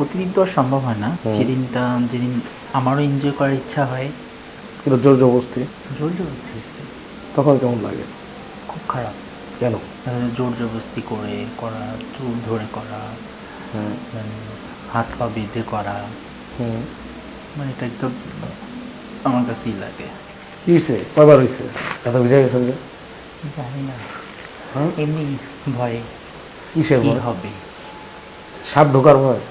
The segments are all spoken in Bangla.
প্রতিদিন তো আর সম্ভব হয় না। যেদিনটা যেদিন আমারও এনজয় করার ইচ্ছা হয়। কিন্তু জোর জবরদস্তি? জোর জবরদস্তি হচ্ছে তখন কেমন লাগে? খুব খারাপ। কেন? জোর জবরদস্তি করে করা চুল ধরে করা মানে হাত পা বেঁধে করা। মানে এটা একদম আমার কাছেই লাগে। কি হয়েছে? কয়বার হয়েছে? এত বুঝে গেছেন যে? জানি না। এমনি ভয়ে। কিসের হবে? সাপ ঢোকার ভয়?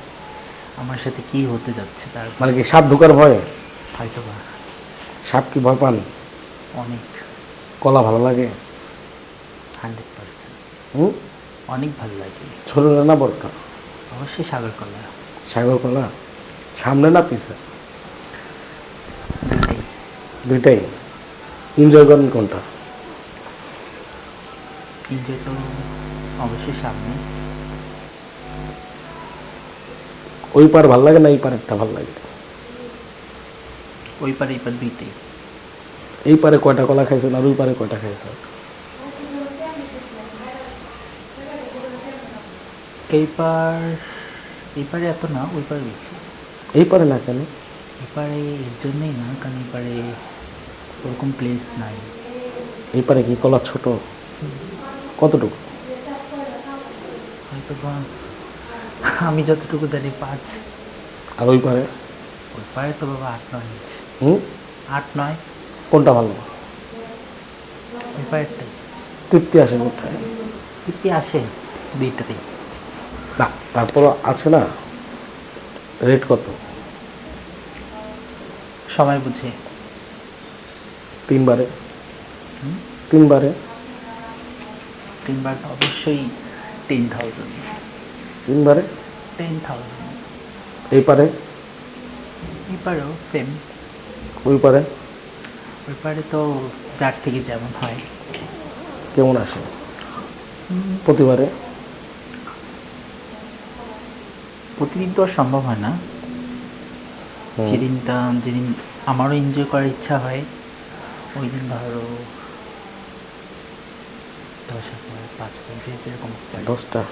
আমার সাথে কি হতে যাচ্ছে তার মানে কি সাপ ঢোকার ভয়ে? হয়তো বা। সাপ কি ভয় পান? অনেক। কলা ভালো লাগে? Hundred percent. হুম? অনেক ভালো লাগে। ছোট না বড়টা অবশ্যই সাগর কলা। সাগর কলা? সামনে না পিছে? দুইটাই। এনজয় করেন কোনটা? এনজয় তো অবশ্যই সামনে। ওই পার ভালো লাগে না এই পারেরটা ভালো লাগে। ওই পারে এই পার দুইটাই। এই পারে কয়টা কলা খাইছেন আর ওই পারে কয়টা খাইছেন? এই পার এই পারে এত না ওই পারে বেশি। এই পারে না কেন? এই পারে এর জন্যই না কারণ এই পারে ওরকম প্লেস নাই। এই পারে কি কলা ছোট? কতটুকু? হয়তো আমি যতটুকু জানি পাঁচ। আর ওই পারে? ওই পারে তো বাবা আট নয় ইঞ্চ। হুম? আট নয়। কোনটা ভালো? ওই পারেরটাই তৃপ্তি আসে কোথায়? তৃপ্তি আসে দুইটাতেই। না তারপর আছে না? রেট কত? সময় বুঝে। তিনবারে। তিনবারে? তিনবার অবশ্যই টেন থাউজেন্ড। টেন থাউজেন্ড এই পারে এই পারেও সেম ওই পারে ওই পারে তো যার থেকে যেমন হয়। কেমন আসে? প্রতিবারে? প্রতিদিন তো আর সম্ভব হয় না। যেদিনটা যেদিন আমারও এনজয় করার ইচ্ছা হয় ওই দিন ধরো দশ হাজার পাঁচ হাজার যেরকম। দশটা।